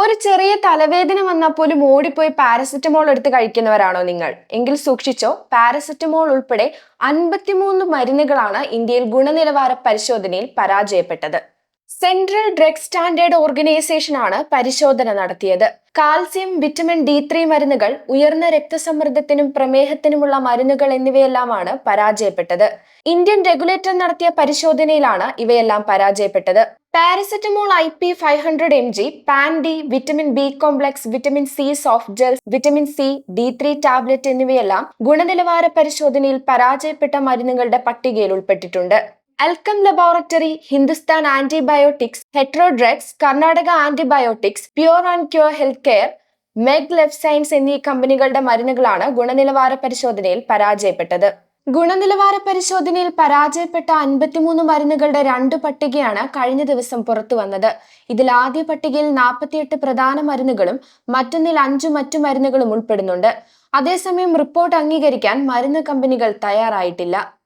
ഒരു ചെറിയ തലവേദന വന്നാൽ പോലും ഓടിപ്പോയി പാരസെറ്റമോൾ എടുത്ത് കഴിക്കുന്നവരാണോ നിങ്ങൾ? എങ്കിൽ സൂക്ഷിച്ചോ പാരസെറ്റമോൾ ഉൾപ്പെടെ അൻപത്തിമൂന്ന് മരുന്നുകളാണ് ഇന്ത്യയിൽ ഗുണനിലവാര പരിശോധനയിൽ പരാജയപ്പെട്ടത്. സെൻട്രൽ ഡ്രഗ് സ്റ്റാൻഡേർഡ് ഓർഗനൈസേഷൻ ആണ് പരിശോധന നടത്തിയത്. കാൽസ്യം വിറ്റമിൻ ഡി ത്രീ മരുന്നുകൾ ഉയർന്ന രക്തസമ്മർദ്ദത്തിനും പ്രമേഹത്തിനുമുള്ള മരുന്നുകൾ എന്നിവയെല്ലാമാണ് പരാജയപ്പെട്ടത്. ഇന്ത്യൻ റെഗുലേറ്റർ നടത്തിയ പരിശോധനയിലാണ് ഇവയെല്ലാം പരാജയപ്പെട്ടത്. Paracetamol I P five hundred M G pan D vitamin B complex vitamin C soft gels vitamin C D three tablet എന്നിവയെല്ലാം ഗുണനിലവാര പരിശോധനയിൽ പരാജയപ്പെട്ട മരുന്നുകളുടെ പട്ടികയിൽ ഉൾപ്പെട്ടിട്ടുണ്ട്. Alkem laboratory Hindustan antibiotics Hetero drugs Karnataka antibiotics pure and cure health care Meg life science എന്നീ കമ്പനികളുടെ മരുന്നുകളാണ് ഗുണനിലവാര പരിശോധനയിൽ പരാജയപ്പെട്ടത്. ഗുണനിലവാര പരിശോധനയിൽ പരാജയപ്പെട്ട അൻപത്തിമൂന്ന് മരുന്നുകളുടെ രണ്ട് പട്ടികയാണ് കഴിഞ്ഞ ദിവസം പുറത്തു വന്നത്. ഇതിൽ ആദ്യ പട്ടികയിൽ നാൽപ്പത്തിയെട്ട് പ്രധാന മരുന്നുകളും മറ്റൊന്നിൽ അഞ്ചു മറ്റു മരുന്നുകളും ഉൾപ്പെടുന്നുണ്ട്. അതേസമയം റിപ്പോർട്ട് അംഗീകരിക്കാൻ മരുന്ന് കമ്പനികൾ തയ്യാറായിട്ടില്ല.